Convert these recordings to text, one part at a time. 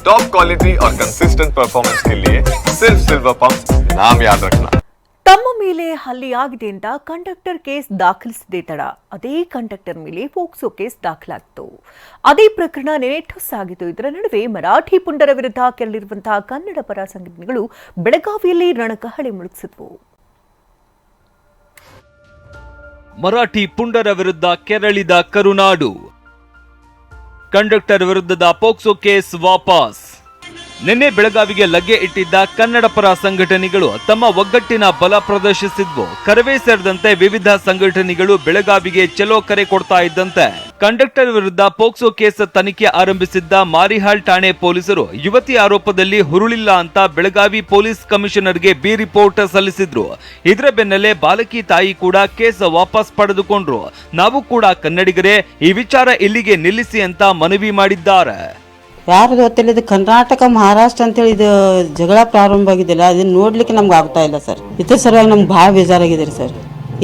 Top quality और consistent performance के लिए सिर्फ सिल्वर पंप नाम याद रखना ತಮ್ಮ ಮೇಲೆ ಹಲ್ಲೆಯಾಗಿದೆ ಅಂತ ಕಂಡಕ್ಟರ್ ಕೇಸ್ ದಾಖಲಿಸದೆ ತಡ ಅದೇ ಕಂಡಕ್ಟರ್ ಮೇಲೆ ಫೋಕ್ಸೋ ಕೇಸ್ ದಾಖಲಾಗಿತ್ತು ಅದೇ ಪ್ರಕರಣ ನೆನೆ ಠುಸ್ಸಾಗಿತ್ತು ಇದರ ನಡುವೆ ಮರಾಠಿ ಪುಂಡರ ವಿರುದ್ಧ ಕೆರಳಿರುವಂತಹ ಕನ್ನಡ ಪರ ಸಂಘಟನೆಗಳು ಬೆಳಗಾವಿಯಲ್ಲಿ ರಣಕಹಳೆ ಮುಳುಗಿಸಿದ್ವು ಮರಾಠಿ ಪುಂಡರ ವಿರುದ್ಧ ಕೆರಳಿದ ಕರುನಾಡು ಕಂಡಕ್ಟರ್ ವಿರುದ್ಧದ ಪೋಕ್ಸೋ ಕೇಸ್ ವಾಪಸ್. ನಿನ್ನೆ ಬೆಳಗಾವಿಗೆ ಲಗ್ಗೆ ಇಟ್ಟಿದ್ದ ಕನ್ನಡ ಪರ ಸಂಘಟನೆಗಳು ತಮ್ಮ ಒಗ್ಗಟ್ಟಿನ ಬಲ ಪ್ರದರ್ಶಿಸಿದ್ವು. ಕರವೇ ಸೇರಿದಂತೆ ವಿವಿಧ ಸಂಘಟನೆಗಳು ಬೆಳಗಾವಿಗೆ ಚೆಲೋ ಕರೆ ಕೊಡ್ತಾ ಇದ್ದಂತೆ. ಕಂಡಕ್ಟರ್ ವಿರುದ್ಧ ಪೋಕ್ಸೋ ಕೇಸ್ ತನಿಖೆ ಆರಂಭಿಸಿದ್ದ ಮಾರಿಹಾಳ್ ಠಾಣೆ ಪೊಲೀಸರು ಯುವತಿ ಆರೋಪದಲ್ಲಿ ಹುರುಳಿಲ್ಲ ಅಂತ ಬೆಳಗಾವಿ ಪೊಲೀಸ್ ಕಮಿಷನರ್ಗೆ ಬಿ ರಿಪೋರ್ಟ್ ಸಲ್ಲಿಸಿದ್ರು. ಇದರ ಬೆನ್ನಲ್ಲೇ ಬಾಲಕಿ ತಾಯಿ ಕೂಡ ಕೇಸ್ ವಾಪಸ್ ಪಡೆದುಕೊಂಡ್ರು. ನಾವು ಕೂಡ ಕನ್ನಡಿಗರೇ, ಈ ವಿಚಾರ ಇಲ್ಲಿಗೆ ನಿಲ್ಲಿಸಿ ಅಂತ ಮನವಿ ಮಾಡಿದ್ದಾರೆ. ಯಾರು ಗೊತ್ತಿಲ್ಲ, ಇದು ಕರ್ನಾಟಕ ಮಹಾರಾಷ್ಟ್ರ ಅಂತೇಳಿ ಇದು ಜಗಳ ಪ್ರಾರಂಭ ಆಗಿದೆಯಲ್ಲ, ಅದನ್ನ ನೋಡ್ಲಿಕ್ಕೆ ನಮ್ಗೆ ಆಗ್ತಾ ಇಲ್ಲ ಸರ್. ಇದ್ರ ಸಲುವಾಗಿ ನಮ್ಗೆ ಭಾಳ ಬೇಜಾರಾಗಿದೆ ರೀ ಸರ್.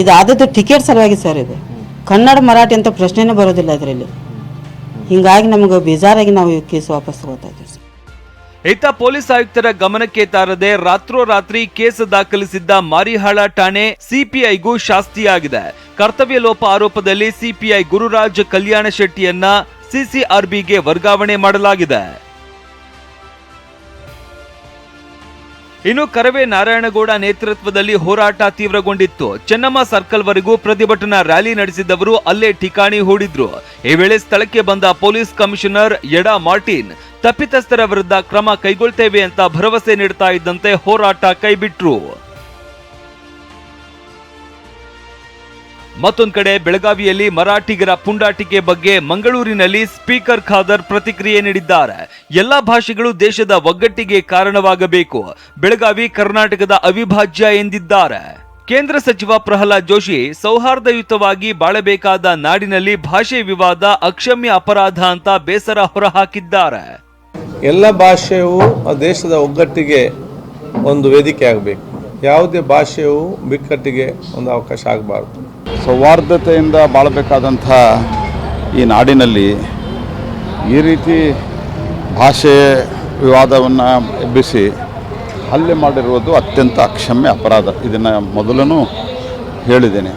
ಇದು ಆದದ್ದು ಟಿಕೆಟ್ ಸಲುವಾಗಿ ಸರ್ ಇದು. ಕನ್ನಡ, ಮರಾಠಿ ಅಂತ ಪ್ರಶ್ನೆನೇ ಬರೋದಿಲ್ಲ ಅದರಲ್ಲಿ. ಹಿಂಗಾಗಿ ನಮಗೆ ಬೇಜಾರಾಗಿ ನಾವು ಈ ಕೇಸ್ ವಾಪಸ್ ತಗೋತಾ ಇದ್ದೀವಿ ಸರ್. ಇತ್ತ ಪೊಲೀಸ್ ಆಯುಕ್ತರ ಗಮನಕ್ಕೆ ತಾರದೆ ರಾತ್ರೋರಾತ್ರಿ ಕೇಸ್ ದಾಖಲಿಸಿದ್ದ ಮಾರಿಹಾಳ ಠಾಣೆ ಸಿಪಿಐಗೂ ಶಾಸ್ತಿಯಾಗಿದೆ. ಕರ್ತವ್ಯ ಲೋಪ ಆರೋಪದಲ್ಲಿ ಸಿಪಿಐ ಗುರುರಾಜ್ ಕಲ್ಯಾಣ ಶೆಟ್ಟಿಯನ್ನ ಸಿಸಿಆರ್ಬಿಗೆ ವರ್ಗಾವಣೆ ಮಾಡಲಾಗಿದೆ. ಇನ್ನು ಕರವೇ ನಾರಾಯಣಗೌಡ ನೇತೃತ್ವದಲ್ಲಿ ಹೋರಾಟ ತೀವ್ರಗೊಂಡಿತ್ತು. ಚೆನ್ನಮ್ಮ ಸರ್ಕಲ್ ವರೆಗೂ ಪ್ರತಿಭಟನಾ ರ್ಯಾಲಿ ನಡೆಸಿದವರು ಅಲ್ಲೇ ಠಿಕಾಣಿ ಹೂಡಿದ್ರು. ಈ ವೇಳೆ ಸ್ಥಳಕ್ಕೆ ಬಂದ ಪೊಲೀಸ್ ಕಮಿಷನರ್ ಎಡಾ ಮಾರ್ಟಿನ್, ತಪ್ಪಿತಸ್ಥರ ವಿರುದ್ಧ ಕ್ರಮ ಕೈಗೊಳ್ತೇವೆ ಅಂತ ಭರವಸೆ ನೀಡ್ತಾ ಇದ್ದಂತೆ ಹೋರಾಟ ಕೈಬಿಟ್ರು. ಮತ್ತೊಂದ್ ಕಡೆ ಬೆಳಗಾವಿಯಲ್ಲಿ ಮರಾಠಿಗರ ಪುಂಡಾಟಿಕೆ ಬಗ್ಗೆ ಮಂಗಳೂರಿನಲ್ಲಿ ಸ್ಪೀಕರ್ ಖಾದರ್ ಪ್ರತಿಕ್ರಿಯೆ ನೀಡಿದ್ದಾರೆ. ಎಲ್ಲ ಭಾಷೆಗಳು ದೇಶದ ಒಗ್ಗಟ್ಟಿಗೆ ಕಾರಣವಾಗಬೇಕು. ಬೆಳಗಾವಿ ಕರ್ನಾಟಕದ ಅವಿಭಾಜ್ಯ ಎಂದಿದ್ದಾರೆ. ಕೇಂದ್ರ ಸಚಿವ ಪ್ರಹ್ಲಾದ್ ಜೋಶಿ ಸೌಹಾರ್ದಯುತವಾಗಿ ಬಾಳಬೇಕಾದ ನಾಡಿನಲ್ಲಿ ಭಾಷೆ ವಿವಾದ ಅಕ್ಷಮ್ಯ ಅಪರಾಧ ಅಂತ ಬೇಸರ ಹೊರಹಾಕಿದ್ದಾರೆ. ಎಲ್ಲ ಭಾಷೆಯು ದೇಶದ ಒಗ್ಗಟ್ಟಿಗೆ ಒಂದು ವೇದಿಕೆ ಆಗಬೇಕು. ಯಾವುದೇ ಭಾಷೆಯು ಬಿಕ್ಕಟ್ಟಿಗೆ ಒಂದು ಅವಕಾಶ ಆಗಬಾರ್ದು. ಸೌಹಾರ್ದತೆಯಿಂದ ಬಾಳಬೇಕಾದಂಥ ಈ ನಾಡಿನಲ್ಲಿ ಈ ರೀತಿ ಭಾಷೆ ವಿವಾದವನ್ನು ಎಬ್ಬಿಸಿ ಹಲ್ಲೆ ಮಾಡಿರುವುದು ಅತ್ಯಂತ ಅಕ್ಷಮ್ಯ ಅಪರಾಧ. ಇದನ್ನು ಮೊದಲೂ ಹೇಳಿದ್ದೇನೆ.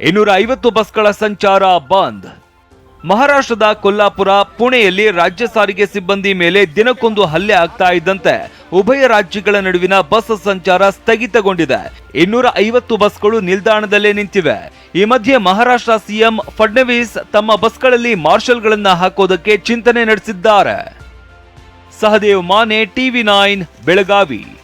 ಇನ್ನೂರ ಐವತ್ತು ಬಸ್ಗಳ ಸಂಚಾರ ಬಂದ್. ಮಹಾರಾಷ್ಟ್ರದ ಕೊಲ್ಲಾಪುರ, ಪುಣೆಯಲ್ಲಿ ರಾಜ್ಯ ಸಾರಿಗೆ ಸಿಬ್ಬಂದಿ ಮೇಲೆ ದಿನಕ್ಕೊಂದು ಹಲ್ಲೆ ಆಗ್ತಾ ಇದ್ದಂತೆ ಉಭಯ ರಾಜ್ಯಗಳ ನಡುವಿನ ಬಸ್ ಸಂಚಾರ ಸ್ಥಗಿತಗೊಂಡಿದೆ. ಇನ್ನೂರ ಐವತ್ತು ಬಸ್ಗಳು ನಿಲ್ದಾಣದಲ್ಲೇ ನಿಂತಿವೆ. ಈ ಮಧ್ಯೆ ಮಹಾರಾಷ್ಟ್ರ ಸಿಎಂ ಫಡ್ನವೀಸ್ ತಮ್ಮ ಬಸ್ಗಳಲ್ಲಿ ಮಾರ್ಷಲ್ಗಳನ್ನು ಹಾಕೋದಕ್ಕೆ ಚಿಂತನೆ ನಡೆಸಿದ್ದಾರೆ. Sahadev Mane, TV nine, Belagavi.